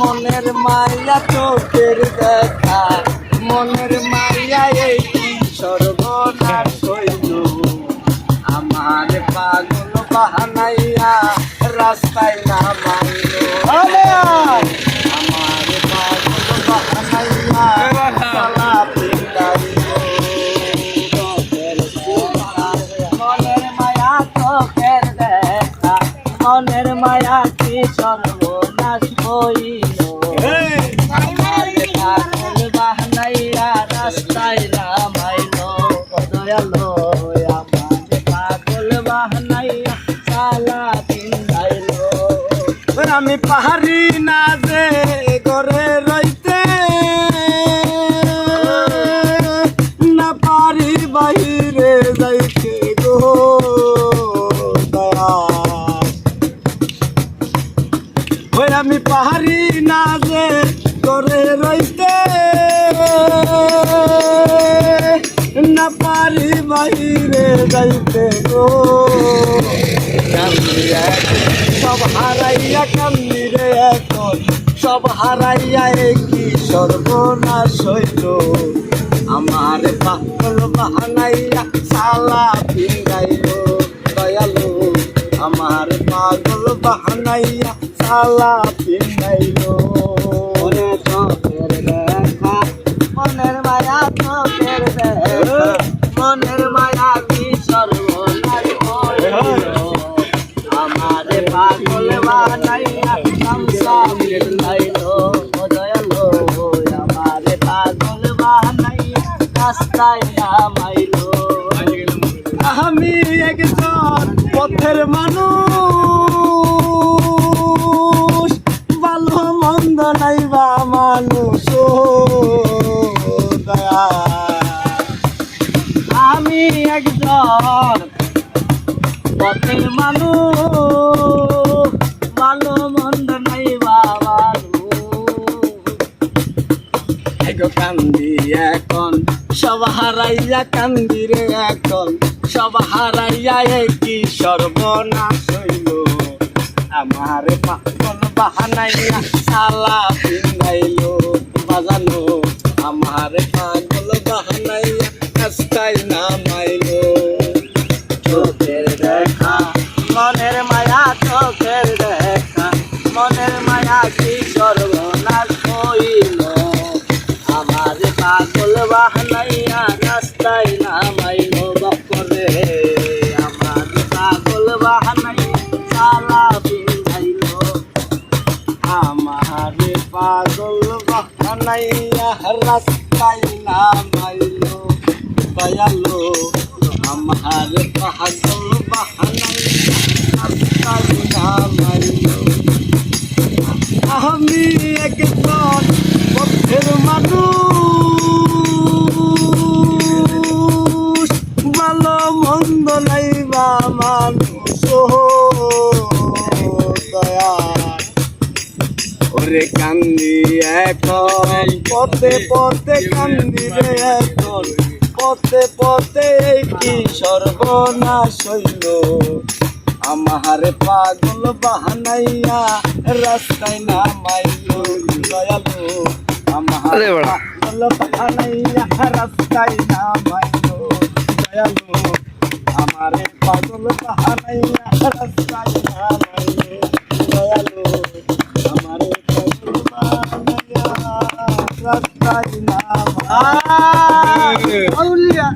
মনের মায়া চোখের দেখা, মনের মায়া এই সর্বনাশ হইল। আমার পাগল বাহানাইয়া রাস্তায় না মাইল চোখের দেখা মনের মায়া কি সর্বনাশ হইল? পাগল বাহানাইয়া রাস্তায় নামাইল দয়ালো আমার পাগল বাহানাইয়া সালা পিন্দাইল আমি পাহাড়ি না যে ওই আমি পাহাড়ি না যে করে রইতে। না পারি বাইরে যাইতে গো। সব হারাইয়া কান্দি রে এখন সব হারাইয়া কি সর্বনাশ হইল? আমার পাগল বাহানাইয়া সালা পিঙ্গাইল দয়ালু, আমার পাগল বাহানাইয়া সালা পিঙ্গাইল মনে চোখের দেখা মনের মায়া চোখের দেখা মনের মায়া কি সর্বনাশ হইল আমার পাগল বানাইয়া সংসা মিলাইলো দয়ালো আমার পাগল বানাইয়া রাস্তায় নামাইলো আমি একজন পথের মানুষ। মানুষ আমি একজন পথের মানুষ। ভালো মন্দ নাই বাবা কান্দি এখন, সব হারাইয়া কান্দি রে এখন। সব হারাইয়া কি সর্বনাশ হইল? আমার পাগল বাহানাইয়া সালা আমার পাগল বাহানাইয়া রাস্তায় নামাইলো। চোখের দেখা, মনের মায়া, চোখের দেখা। মনের মায়া কি সর্বনাশ হইল? আমার পাগল বাহানাইয়া রাস্তায় নামাইল বকরে। আমার পাগল বাহানাইয়া সালা পিন্ধাইল। আমার পাগল বাহানাইয়া রাস্তায় নামাইল দয়ালো আমার পাগল বাহানাইয়া রাস্তায় নামাইল ওরে কান্দি এখন পথে পথে কান্দি রে এখন পথে পথে কি সর্বনাশ হইল। আমার পাগল বাহানাইয়া রাস্তায় নামাইল দয়ালু। আমার। পাগল বাহানাইয়া রাস্তায় নামাইল দয়ালু। আমার পাগল বাহানাইয়া রাস্তায় বাহানাইয়া রাস্তায় নামাইল আউলিয়া